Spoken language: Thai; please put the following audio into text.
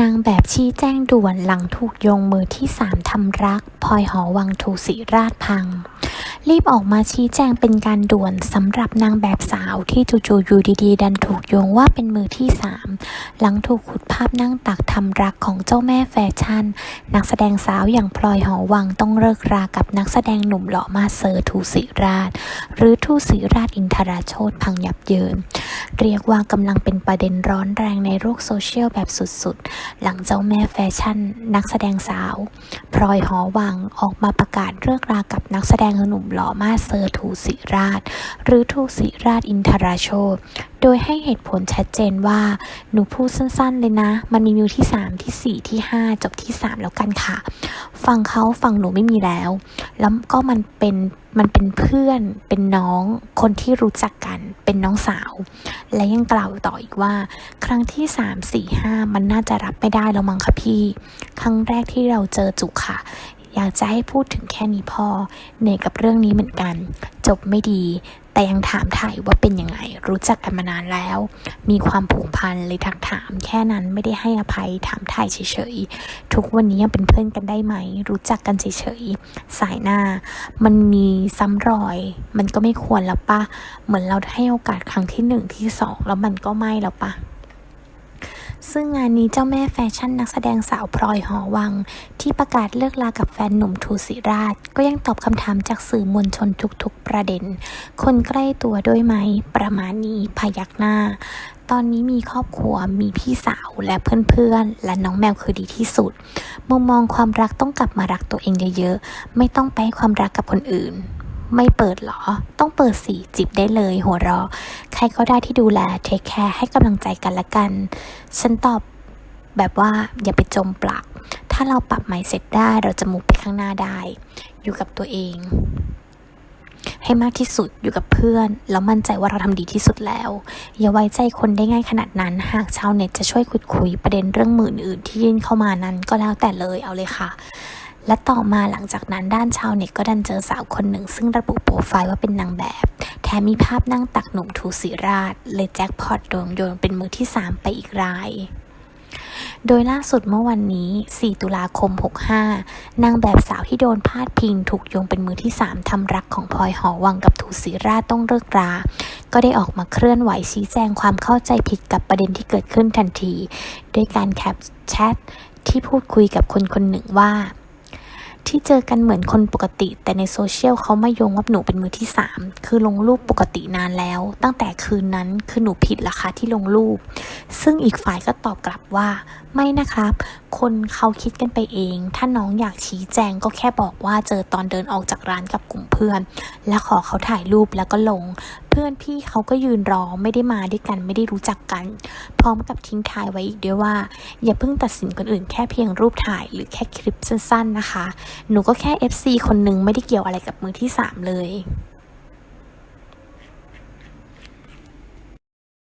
นางแบบชี้แจ้งด่วนหลังถูกโยงมือที่สามทำรักพลอยหอวังถูศิราชพัง รีบออกมาชี้แจงเป็นการด่วนสำหรับนางแบบสาวที่จู่ๆอยู่ดีๆ ดันถูกโยงว่าเป็นมือที่สามหลังถูกขุดภาพนั่งตักทำรักของเจ้าแม่แฟชั่น นักแสดงสาวอย่างพลอยหอวังต้องเลิกรากับนักแสดงหนุ่มหล่อมาเซอร์ทูศิราช หรือทูศิราชอินทราโชตพังยับเยิน เรียกว่ากำลังเป็นประเด็นร้อนแรงในโลกโซเชียลแบบสุดๆ หลังเจ้าแม่แฟชั่น นักแสดงสาวพลอยหอวังออกมาประกาศเลิกรากับนักแสดงหนุ่มหล่อมาเซอร์ทูศิราช หรือทูศิราชอินทราโชตโดยให้เหตุผลชัดเจนว่า หนูพูดสั้นๆเลยนะ มันมีมิวที่ 3 ที่ 4 ที่ 5 จบที่ 3 แล้วกันค่ะ ฟังเขาฟังหนูไม่มีแล้ว แล้วก็มันเป็นมันเป็นเพื่อนเป็นน้องคนที่รู้จักกันเป็นน้องสาว และยังกล่าวต่ออีกว่า ครั้งที่ 3 4 5 มันน่าจะรับไม่ได้แล้วมั้งคะพี่ ครั้งแรกที่เราเจอจุค่ะ อยากจะให้พูดถึงแค่นี้พอเหนื่อยกับเรื่องนี้เหมือนกัน จบไม่ดี แต่ยังถามถ่ายว่าเป็นยังไง รู้จักกันมานานแล้ว มีความผูกพันเลยทักถาม แค่นั้นไม่ได้ให้อภัยถามถ่ายเฉยๆ ทุกวันนี้ยังเป็นเพื่อนกันได้ไหม รู้จักกันเฉยๆ สายหน้า มันมีซ้ำรอย มันก็ไม่ควรแล้วปะเหมือนเราให้โอกาสครั้งที่หนึ่งที่สองแล้วมันก็ไม่แล้วปะ ซึ่งงานนี้เจ้าแม่แฟชั่นนักแสดงสาวพลอยหอวัง ที่ประกาศเลิกลากับแฟนหนุ่มทูศิราช ก็ยังตอบคำถามจากสื่อมวลชนทุกๆประเด็น คนใกล้ตัวด้วยไหม ประมาณนี้พยักหน้า ตอนนี้มีครอบครัวมีพี่สาวและเพื่อนๆ และน้องแมวคือดีที่สุด มุมมองความรักต้องกลับมารักตัวเองเยอะๆ ไม่ต้องไปความรักกับคนอื่น ไม่เปิดหรอ ต้องเปิดสิจิบได้เลย หัวเราะใครก็ได้ที่ดูแลเทคแคร์ให้กำลังใจกันละกัน ฉันตอบแบบว่าอย่าไปจมปลัก ถ้าเราปรับไมเสร็จได้เราจะมุกไปข้างหน้าได้ อยู่กับตัวเอง ให้มากที่สุดอยู่กับเพื่อน แล้วมั่นใจว่าเราทำดีที่สุดแล้ว อย่าไว้ใจคนได้ง่ายขนาดนั้น หากชาวเน็ตจะช่วยขุดคุยประเด็นเรื่องมืออื่นที่ยื่นเข้ามานั้นก็แล้วแต่เลยเอาเลยค่ะ และต่อมาหลังจากนั้นด้านชาวเน็ตก็ดันเจอสาวคนหนึ่ง ซึ่งระบุโปรไฟล์ว่าเป็นนางแบบ แถมมีภาพนั่งตักหนุ่มทูศิราช เลยแจ็คพอตโดนโยนเป็นมือที่ 3 ไปอีกรายโดยล่าสุดเมื่อวันนี้ 4 ตุลาคม 65 นางแบบสาวที่โดนพาดพิง ถูกโยงเป็นมือที่ 3 ทำรักของพลอยหอวังกับทูศิราต้องเลิกรา ก็ได้ออกมาเคลื่อนไหวชี้แจงความเข้าใจผิดกับประเด็นที่เกิดขึ้นทันที ด้วยการแคปแชทที่พูดคุยกับคนคนหนึ่งว่า ที่เจอกันเหมือนคนปกติ แต่ในโซเชียลเขามาโยงว่าหนูเป็นมือที่ 3 คือลงรูปปกตินานแล้ว ตั้งแต่คืนนั้นคือหนูผิดละคะที่ลงรูป ซึ่งอีกฝ่ายก็ตอบกลับว่า ไม่นะครับ คนเขาคิดกันไปเอง ถ้าน้องอยากชี้แจงก็แค่บอกว่าเจอตอนเดินออกจากร้านกับกลุ่มเพื่อน และขอเขาถ่ายรูปแล้วก็ลงเพื่อนพี่เขาก็ยืนรอไม่ได้มาด้วยกันไม่ได้รู้จักกัน พร้อมกับทิ้งท้ายไว้อีกด้วยว่า อย่าเพิ่งตัดสินคนอื่นแค่เพียงรูปถ่ายหรือแค่คลิปสั้นๆนะคะ หนูก็แค่ FC คนหนึ่งไม่ได้เกี่ยวอะไรกับมือที่ 3 เลย